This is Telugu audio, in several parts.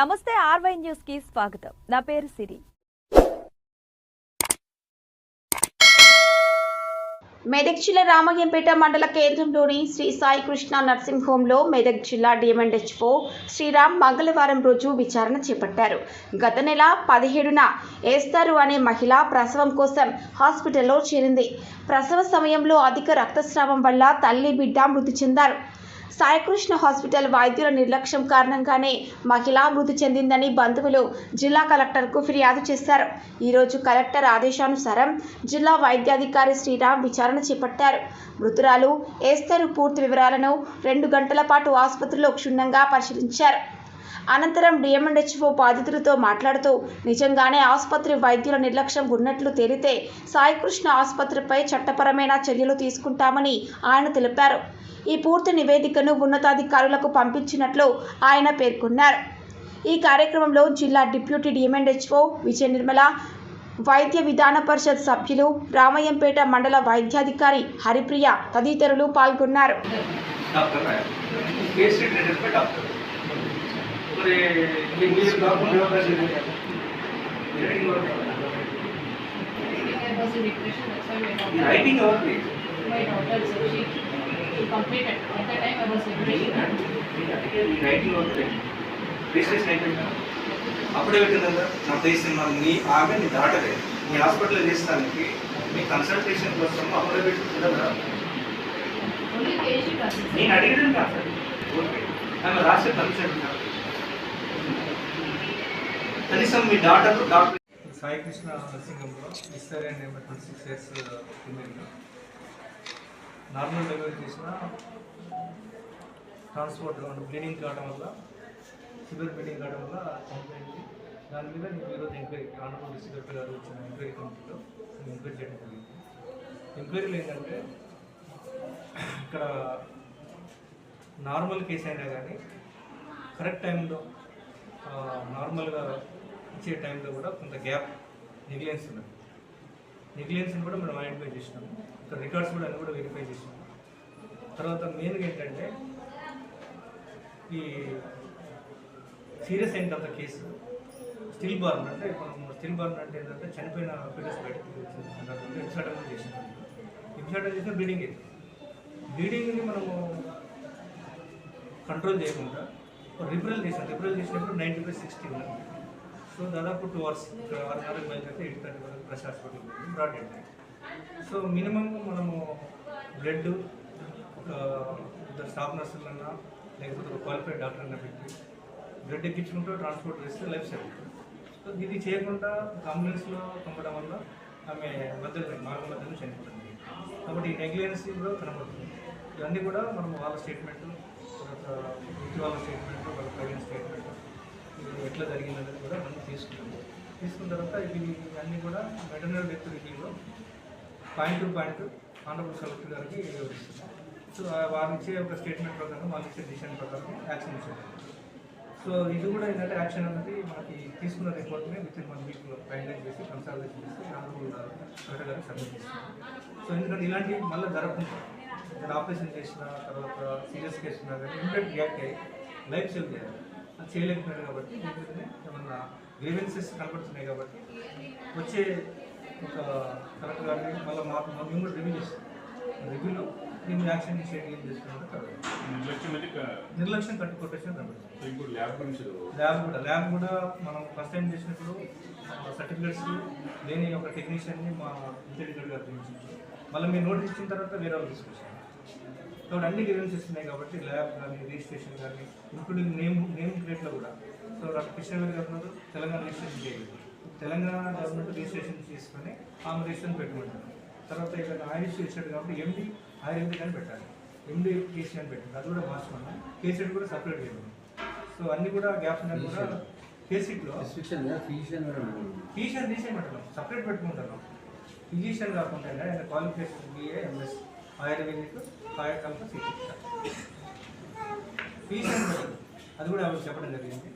నమస్తే ఆర్వై న్యూస్కి స్వాగతం. నా పేరు సిరి. మెదక్ జిల్లా రామయ్యంపేట మండల కేంద్రంలోని శ్రీ సాయి కృష్ణ నర్సింగ్ హోంలో మెదక్ జిల్లా డిఎంఎండ్హెచ్ఓ శ్రీరామ్ మంగళవారం రోజు విచారణ చేపట్టారు. గత నెల పదిహేడున ఏస్తారు అనే మహిళ ప్రసవం కోసం హాస్పిటల్లో చేరింది. ప్రసవ సమయంలో అధిక రక్తస్రావం వల్ల తల్లి బిడ్డ మృతి చెందారు. సాయికృష్ణ హాస్పిటల్ వైద్యుల నిర్లక్ష్యం కారణంగానే మహిళ మృతి చెందిందని బంధువులు జిల్లా కలెక్టర్కు ఫిర్యాదు చేశారు. ఈరోజు కలెక్టర్ ఆదేశానుసారం జిల్లా వైద్యాధికారి శ్రీరామ్ విచారణ చేపట్టారు. మృతురాలు ఏస్తరు పూర్తి వివరాలను రెండు గంటల పాటు ఆసుపత్రిలో క్షుణ్ణంగా పరిశీలించారు. అనంతరం డిఎంఎండ్హెచ్ఓ బాధితులతో మాట్లాడుతూ నిజంగానే ఆసుపత్రి వైద్యుల నిర్లక్ష్యం ఉన్నట్లు తేలితే సాయికృష్ణ ఆసుపత్రిపై చట్టపరమైన చర్యలు తీసుకుంటామని ఆయన తెలిపారు. ఈ పూర్తి నివేదికను ఉన్నతాధికారులకు పంపించినట్లు ఆయన పేర్కొన్నారు. ఈ కార్యక్రమంలో జిల్లా డిప్యూటీ డిఎంఎన్హెచ్ఓ విజయ నిర్మల వైద్య విధాన పరిషత్ సభ్యులు రామయ్యంపేట మండల వైద్యాధికారి హరిప్రియ తదితరులు పాల్గొన్నారు. అప్పుడే పెట్టిందా నా ప్లేస్ నీ ఆమె నీ దాటలే నీ హాస్పిటల్ చేస్తానికి మీ కన్సల్టేషన్ కోసం అప్పుడే పెట్టిందా నేను అడిగిన కాదు ఆమె రాసే కన్సల్ట్ కనీసం మీ daughter doctor Sai Krishna nursing హోమ్లో mister twenty six years normal delivery చేసిన ట్రాన్స్పోర్ట్ అంటే బ్లీడింగ్ కావడం వల్ల సివియర్ బ్లీడింగ్ కావడం వల్ల కంప్లైంట్ దాని మీద నేను ఈరోజు ఎంక్వైరీ ఆనపూర్ డిస్ట్రిక్ట్ గారు వచ్చిన ఎంక్వైరీ కమిటీలో నేను ఎంక్వైరీ చేయడం జరిగింది. ఎంక్వైరీలు ఏంటంటే ఇక్కడ నార్మల్ కేసు అయినా కానీ కరెక్ట్ టైంలో నార్మల్గా ఇచ్చే టైంలో కూడా కొంత గ్యాప్ నెగ్లియన్స్ ఉన్నది. నెగ్లియన్స్ని కూడా మనం ఐడెంటిఫై చేసినాం. ఇక్కడ రికార్డ్స్ కూడా అన్ని కూడా వెరిఫై చేసినాం. తర్వాత మెయిన్గా ఏంటంటే ఈ సీరియస్ అయిన తర్వాత కేసు స్టిల్ బార్న్ అంటే మనం స్టిల్ బార్న్ అంటే ఏంటంటే చనిపోయిన ఫీటస్ బయటకు ఇన్సటం చేసినాం. ఇన్సటం చేసిన బ్లీడింగ్ అయింది బ్లీడింగ్ని మనము కంట్రోల్ చేయకుండా రిఫరల్ చేసాం. రిఫరల్ చేసినప్పుడు నైంటీ బై సిక్స్టీ సో దాదాపు టూ అవర్స్ ఇక్కడ ఆరున్నరకు బయలుదేరితే ఎయిట్ థర్టీ వరకు hospital brought and so minimum మనము బ్లడ్ ఒక ఇద్దరు స్టాఫ్ నర్సులన్నా లేకపోతే ఒక క్వాలిఫైడ్ డాక్టర్ అన్న పెట్టి బ్లడ్ ఎక్కించుకుంటూ ట్రాన్స్పోర్ట్ చేస్తే లైఫ్ సేవ్ సో ఇది చేయకుండా అంబులెన్స్లో పంపడం వల్ల ఆమె మధ్యలో మార్గ మధ్యలో చనిపోతుంది. కాబట్టి ఈ నెగ్లిజెన్సీ కూడా కనబడుతుంది. ఇవన్నీ కూడా మనం వాళ్ళ స్టేట్మెంట్ తర్వాత వాళ్ళ స్టేట్మెంట్ వాళ్ళ ప్రవీణ్ స్టేట్మెంట్ ఇది ఎట్లా జరిగిందనేది కూడా మనం తీసుకుంటాం. తీసుకున్న తర్వాత ఇవి అన్నీ కూడా veterinary death point to point honourable collector గారికి వివరిస్తున్నాం సో వారి ఇచ్చే ఒక స్టేట్మెంట్ ప్రకారం వాళ్ళు ఇచ్చే డిసిషన్ ప్రకారం యాక్షన్ ఇచ్చారు సో ఇది కూడా ఏంటంటే యాక్షన్ అనేది మనకి తీసుకున్న రిపోర్ట్ని విత్ ఇన్ వన్ వీక్లో ఫైనలైజ్ చేసి కన్సల్టేషన్ చేసి ఆనరబుల్ కలెక్టర్ గారికి సబ్మిట్ చేస్తాం సో ఎందుకంటే ఇలాంటివి మళ్ళీ జరగకుండా ఆపరేషన్ చేసిన తర్వాత సీరియస్ కేసు ఉన్నా కానీ ఇమ్మీడియట్ రియాక్ట్ అయ్యి లైఫ్ సేవ్ చేయాలి. అది చేయలేకపోయారు కాబట్టి ఏమన్నా గ్రీవెన్సెస్ కనబడుతున్నాయి కాబట్టి వచ్చే ఒక కలెక్టర్ గారిని మళ్ళీ మా మా- మేము కూడా రివ్యూ చేస్తాం. రివ్యూలో మేము యాక్షన్ ఇనిషియేట్ ఏం నిర్లక్ష్యం నిర్లక్ష్యం కట్టు కొట్టేషన్ కనబడుతుంది ల్యాబ్ కూడా ల్యాబ్ కూడా మనం ఫస్ట్ టైం చేసినప్పుడు సర్టిఫికేట్స్ లేని ఒక టెక్నీషియన్ని మా ఇంటెలిజెంట్ గారు మళ్ళీ మీరు నోటీస్ ఇచ్చిన తర్వాత వేరే వాళ్ళు తీసుకొచ్చారు. కాబట్టి అన్ని గ్రీవెన్సెస్ ఉన్నాయి కాబట్టి ల్యాబ్ కానీ రిజిస్ట్రేషన్ కానీ ఇంక్లూడింగ్ నేమ్ నేమ్ ప్లేట్లో కూడా. సో కృష్ణవేణి గారు ఉన్నారు, తెలంగాణ రిజిస్ట్రేషన్ చేయలేదు. తెలంగాణ గవర్నమెంట్ రిజిస్ట్రేషన్ చేసుకొని ఆమె రిజిస్ట్రేషన్ పెట్టమంటారు తర్వాత ఇక్కడ ఆయుష్ ఇచ్చాడు కాబట్టి ఎండి ఆయుర్వేదిక్ అని పెట్టాలి. ఎండి కేసీ అని పెట్టాలి అది కూడా మార్చుకున్నాం కేసీడ్ కూడా సపరేట్ చేయడం. సో అన్ని కూడా గ్యాప్స్ అన్ని కూడా కేసీట్లో ఫిజిషియన్ ఫిజిషియన్ తీసేయమంటున్నాం సపరేట్ పెట్టుకుంటున్నాం ఫిజిషియన్ కాకుండా ఆయన క్వాలిఫికేషన్ బిఏ ఎంఎస్ ఆయుర్వేదిక్ కాయకల్ప చికిత్స పెట్టదు అది కూడా ఆవిడ చెప్పడం జరిగింది.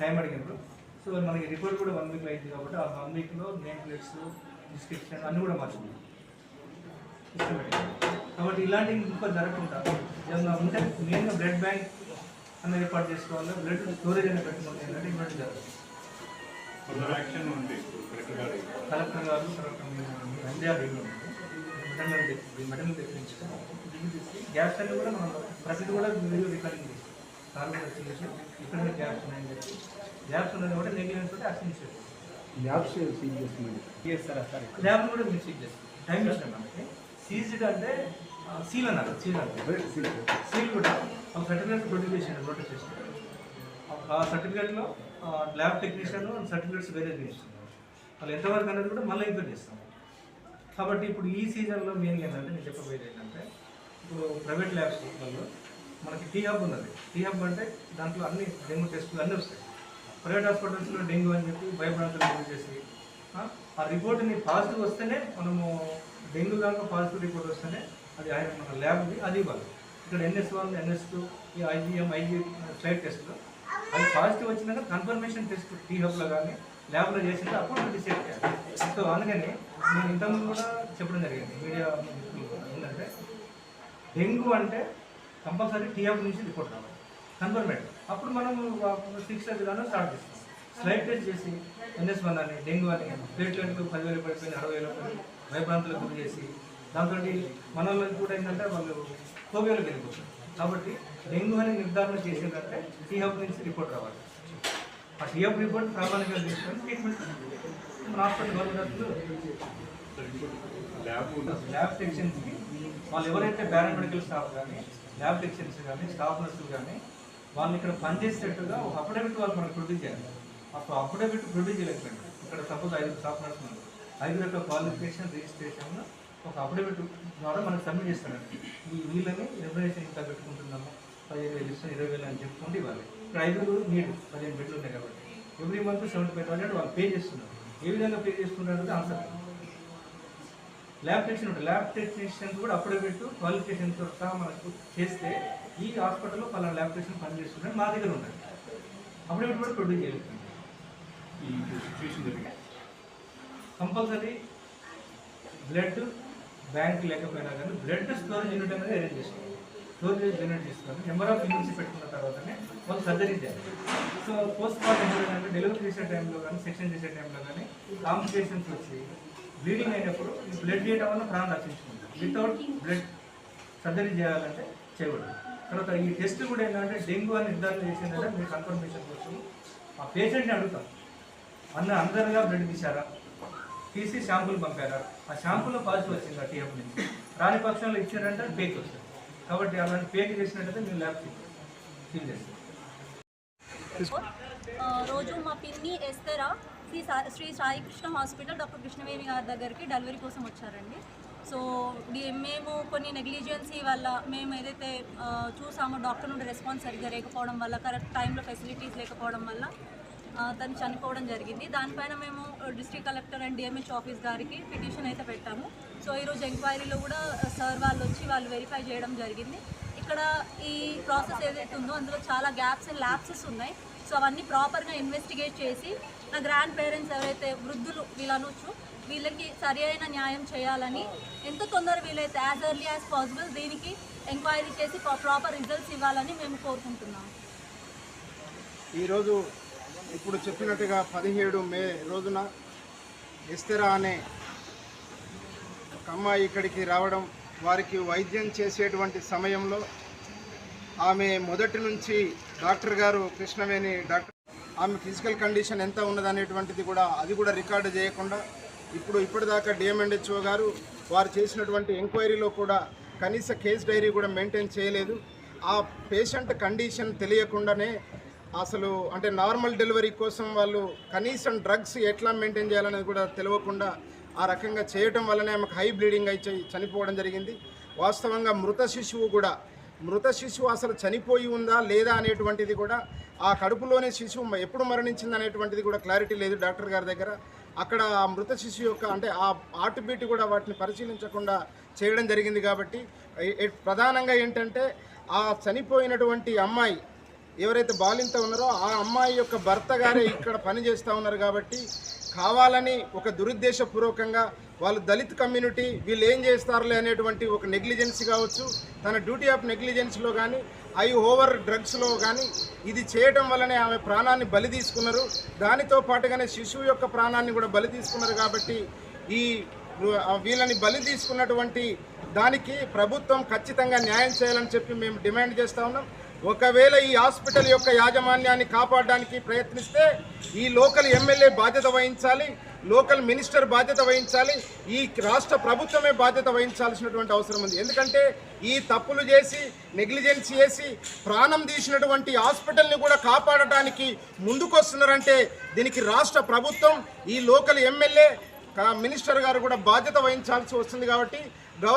టైం అడిగినప్పుడు. సో మనకి రిపోర్ట్ కూడా వన్ వీక్లో అయింది కాబట్టి ఆ వన్ వీక్లో నేమ్ ప్లేట్స్ డిస్క్రిప్షన్ అన్నీ కూడా మార్చుకున్నాం. సిస్టమేటిక్ కాబట్టి ఇలాంటివి ఇంకా జరగకుండా ఏమన్నా ఉంటే మెయిన్గా బ్లడ్ బ్యాంక్ అన్ని ఏర్పాటు చేసుకోవాలి? బ్లడ్ స్టోరేజ్ అనేది పెట్టుకుంటే ఏంటంటే యాక్షన్ ఉంది. కలెక్టర్ గారు కలెక్టర్ గారు. మెటల్ మెటల్ తెప్పించాము గ్యాప్స్ అన్ని కూడా మనం ప్రతిదీ కూడా వీడియో రికార్డింగ్ చేస్తాం. కూడా చేసి ఇక్కడ గ్యాప్స్ ఉన్నాయని చెప్పి. గ్యాప్స్ ఉన్నది కూడా నెగ్లిజెన్స్ తోటి యాక్షన్ చేస్తాం ల్యాబ్స్ సీల్ చేస్తున్నారు ల్యాబ్ కూడా మీరు సీజ్ చేస్తాం టైం ఇస్తాం మనకి. సీజ్డ్ అంటే సీల్ అన్నారు. సీల్ అంటే. సీల్ కూడా ఒక సర్టిఫికేట్ ప్రొడ్యూస్ చేసిండు ప్రొడ్యూస్ చేసిండు ఆ సర్టిఫికేట్లో ల్యాబ్ టెక్నీషియన్ సర్టిఫికేట్స్ వేరే చేస్తున్నారు. వాళ్ళు ఎంతవరకు అనేది కూడా మళ్ళీ ఇంప్లీట్ చేస్తాం కాబట్టి ఇప్పుడు ఈ సీజన్లో మెయిన్ ఏంటంటే నేను చెప్పబోయేది ఏంటంటే ఇప్పుడు ప్రైవేట్ ల్యాబ్స్లలో మనకి టీ హబ్ ఉన్నది. టీ హబ్ అంటే దాంట్లో అన్ని డెంగ్యూ టెస్టులు అన్నీ వస్తాయి. ప్రైవేట్ హాస్పిటల్స్లో డెంగ్యూ అని చెప్పి భయపడాలని రిపోర్ట్ చేసి ఆ, ఆ రిపోర్ట్ని పాజిటివ్ వస్తేనే మనము డెంగ్యూ కనుక పాజిటివ్ రిపోర్ట్ వస్తేనే అది ఆయన మన ల్యాబ్ది అది ఇవ్వాలి. ఇక్కడ ఎన్ఎస్ వన్ ఎన్ఎస్ టూ ఈ ఐజీఎం ఐజీ ఫ్లైట్ టెస్ట్లో అది పాజిటివ్ వచ్చినాక కన్ఫర్మేషన్ టెస్ట్ టీ హబ్లో కానీ ల్యాబ్లో చేసింది అప్పుడు డిసైడ్ చేయాలి. సో అందుకని నేను ఇంతకుముందు కూడా చెప్పడం జరిగింది. మీడియా ఏంటంటే డెంగ్యూ అంటే కంపల్సరీ టీ నుంచి రిపోర్ట్ రావాలి. కన్ఫర్మేట్. అప్పుడు మనం సిక్స్ విధానం స్టార్ట్ చేస్తాం. స్లైడ్ టెస్ట్ చేసి ఎన్ఎస్ వన్ అని డెంగ్యూ అని ప్లేట్లెట్లు పదివేలు పడిపోయిన అరవై వేలు పడి భయభ్రాంతులకు గురి చేసి దాంతో మన కూడా ఏంటంటే వాళ్ళు ఫోబియాలకు వెళ్ళిపోతారు. కాబట్టి డెంగ్యూ అని నిర్ధారణ చేసిందంటే టీ నుంచి రిపోర్ట్ రావాలి. ఆ టీ హబ్ రిపోర్ట్ ప్రామాణికంగా తీసుకొని ట్రీట్మెంట్ మన హాస్పిటల్ గవర్నమెంట్ ల్యాబ్ ల్యాబ్ టెక్నీషియన్స్కి వాళ్ళు ఎవరైతే పారామెడికల్ స్టాఫ్ కానీ ల్యాబ్ టెక్నీషియన్స్ కానీ స్టాఫ్ నర్సులు కానీ వాళ్ళు ఇక్కడ పనిచేసేటట్టుగా ఒక అఫిడవిట్ వాళ్ళు మనకు ప్రొడ్యూస్ చేయాలి. అప్పుడు అఫిడవిట్ ప్రొడ్యూస్ చేయలేకపోయింది ఇక్కడ సపోజ్ ఐదు స్టాఫ్ నర్స్ ఉన్నారు. ఐదు యొక్క క్వాలిఫికేషన్ రిజిస్ట్రేషన్ ఒక అఫిడవిట్ ద్వారా మనకు సబ్మిట్ చేస్తారండి. ఈ వీళ్ళని రెమ్యునరేషన్ ఇంత పెట్టుకుంటున్నాము? పదిహేను వేలు ఇస్తాం ఇరవై వేలు అని చెప్పుకుంటే ఇవ్వాలి. ఐదుగురు నీడు పదిహేను బెడ్లు ఉన్నాయి కాబట్టి every month seventy five thousand వాళ్ళు పే చేస్తున్నారు. ఏ విధంగా పే చేస్తున్నారు అనేది ఆన్సర్ ల్యాబ్ టెక్నీషియన్ ఉంటుంది ల్యాబ్ టెక్నీషియన్స్ కూడా అప్పుడే పెట్టు క్వాలిఫికేషన్తో సహా మనకు చేస్తే ఈ హాస్పిటల్లో పలానా ల్యాబ్ టెక్నీషియన్ పనిచేస్తుందని మా దగ్గర ఉంటుంది అప్పుడే కూడా ప్రొడ్యూస్ చేయలేదు. ఈ సిచ్యువేషన్ జరిగింది. కంపల్సరీ బ్లడ్ బ్యాంక్ లేకపోయినా కానీ బ్లడ్ స్టోరేజ్ యూనిట్ అనేది అరేంజ్ చేసుకోవాలి స్టోరేజ్ జనరేట్ తీసుకొని నెంబర్ ఆఫ్ యూనిట్స్ పెట్టుకున్న తర్వాతనే వాళ్ళు సర్జరీ చేయాలి. సో పోస్ట్ మార్టం ఏంటంటే డెలివరీ చేసే టైంలో కానీ సెక్షన్ చేసే టైంలో కానీ కాంప్లికేషన్స్ వచ్చి బ్లీడింగ్ అయినప్పుడు ఈ బ్లడ్ చేయడం వల్ల ప్రాణం రక్షించుకుంటాం వితౌట్ బ్లడ్ సర్జరీ చేయాలంటే చేయకూడదు. తర్వాత ఈ టెస్ట్ కూడా ఏంటంటే డెంగ్యూ అని నిర్ధారణ చేసిందంటే మీరు కన్ఫర్మేషన్ కోసం ఆ పేషెంట్ని అడుగుతాం అన్న అందరుగా బ్లడ్ తీశారా? తీసి షాంపులు పంపారా? ఆ షాంపులో పాజిటివ్ వచ్చింది? ఆ టీఎఫ్ నుంచి. రాని పక్షంలో ఇచ్చారంటే బేక్ వస్తుంది కాబట్టి అలాంటి పేక్ చేసినట్టయితే మేము ల్యాబ్ ఫీల్ చేస్తారు. రోజు మా పిన్ని ఎస్తరా శ్రీ శ్రీ సాయి కృష్ణ హాస్పిటల్ డాక్టర్ కృష్ణవేణి గారి దగ్గరికి డెలివరీ కోసం వచ్చారండి. సో మేము కొన్ని నెగ్లిజెన్సీ వల్ల మేము ఏదైతే చూసామో డాక్టర్ నుండి రెస్పాన్స్ సరిగ్గా లేకపోవడం వల్ల కరెక్ట్ టైంలో ఫెసిలిటీస్ లేకపోవడం వల్ల తను చనిపోవడం జరిగింది. దానిపైన మేము district collector and DMH office గారికి పిటిషన్ అయితే పెట్టాము. సో ఈరోజు ఎంక్వైరీలో కూడా సార్ వాళ్ళు వచ్చి వాళ్ళు వెరిఫై చేయడం జరిగింది. ఇక్కడ ఈ ప్రాసెస్ ఏదైతే ఉందో అందులో చాలా గ్యాప్స్ అండ్ ల్యాప్సెస్ ఉన్నాయి. సో అవన్నీ ప్రాపర్గా ఇన్వెస్టిగేట్ చేసి నా గ్రాండ్ పేరెంట్స్ ఎవరైతే వృద్ధులు వీళ్ళు అనొచ్చు వీళ్ళకి సరి అయిన న్యాయం చేయాలని ఎంత తొందర వీలైతే యాజ్ ఎర్లీ యాజ్ పాసిబుల్ దీనికి ఎంక్వైరీ చేసి ప్రాపర్ రిజల్ట్స్ ఇవ్వాలని మేము కోరుకుంటున్నాము ఈరోజు ఇప్పుడు చెప్పినట్టుగా పదిహేడు మే రోజున ఎస్తెరా అనే ఒక అమ్మాయి ఇక్కడికి రావడం వారికి వైద్యం చేసేటువంటి సమయంలో ఆమె మొదటి నుంచి డాక్టర్ గారు కృష్ణవేణి డాక్టర్ ఆమె ఫిజికల్ కండిషన్ ఎంత ఉన్నదనేటువంటిది కూడా అది కూడా రికార్డు చేయకుండా ఇప్పుడు ఇప్పటిదాకా డిఎంఎండ్హెచ్ఓ గారు వారు చేసినటువంటి ఎంక్వైరీలో కూడా కనీస కేస్ డైరీ కూడా మెయింటైన్ చేయలేదు. ఆ పేషెంట్ కండిషన్ తెలియకుండానే అసలు అంటే నార్మల్ డెలివరీ కోసం వాళ్ళు కనీసం డ్రగ్స్ ఎట్లా మెయింటైన్ చేయాలనేది కూడా తెలియకుండా ఆ రకంగా చేయటం వల్లనే ఆమెకు హై బ్లీడింగ్ అయి చనిపోవడం జరిగింది. వాస్తవంగా మృత శిశువు కూడా మృత శిశువు అసలు చనిపోయి ఉందా లేదా అనేటువంటిది కూడా ఆ కడుపులోనే శిశువు ఎప్పుడు మరణించింది అనేటువంటిది కూడా క్లారిటీ లేదు డాక్టర్ గారి దగ్గర. అక్కడ ఆ మృత శిశువు యొక్క అంటే ఆ హార్ట్ బీట్ కూడా వాటిని పరిశీలించకుండా చేయడం జరిగింది కాబట్టి ప్రధానంగా ఏంటంటే ఆ చనిపోయినటువంటి అమ్మాయి ఎవరైతే బాలింత ఉన్నారో ఆ అమ్మాయి యొక్క భర్త గారే ఇక్కడ పని చేస్తూ ఉన్నారు కాబట్టి కావాలని ఒక దురుద్దేశపూర్వకంగా వాళ్ళు దళిత్ కమ్యూనిటీ వీళ్ళు ఏం చేస్తారులే అనేటువంటి ఒక నెగ్లిజెన్సీ కావచ్చు తన డ్యూటీ ఆఫ్ నెగ్లిజెన్స్లో కానీ ఐ ఓవర్ డ్రగ్స్లో కానీ ఇది చేయడం వల్లనే ఆమె ప్రాణాన్ని బలి తీసుకున్నారు. దానితో పాటుగానే శిశువు యొక్క ప్రాణాన్ని కూడా బలి తీసుకున్నారు కాబట్టి ఈ వీళ్ళని బలి తీసుకున్నటువంటి దానికి ప్రభుత్వం ఖచ్చితంగా న్యాయం చేయాలని చెప్పి మేము డిమాండ్ చేస్తా ఉన్నాం. ఒకవేళ ఈ హాస్పిటల్ యొక్క యాజమాన్యాన్ని కాపాడడానికి ప్రయత్నిస్తే ఈ లోకల్ ఎమ్మెల్యే బాధ్యత వహించాలి లోకల్ మినిస్టర్ బాధ్యత వహించాలి ఈ రాష్ట్ర ప్రభుత్వమే బాధ్యత వహించాల్సినటువంటి అవసరం ఉంది. ఎందుకంటే ఈ తప్పులు చేసి నెగ్లిజెన్స్ చేసి ప్రాణం తీసినటువంటి హాస్పిటల్ని కూడా కాపాడటానికి ముందుకొస్తున్నారంటే దీనికి రాష్ట్ర ప్రభుత్వం ఈ లోకల్ ఎమ్మెల్యే మినిస్టర్ గారు కూడా బాధ్యత వహించాల్సి వస్తుంది కాబట్టి గౌరవ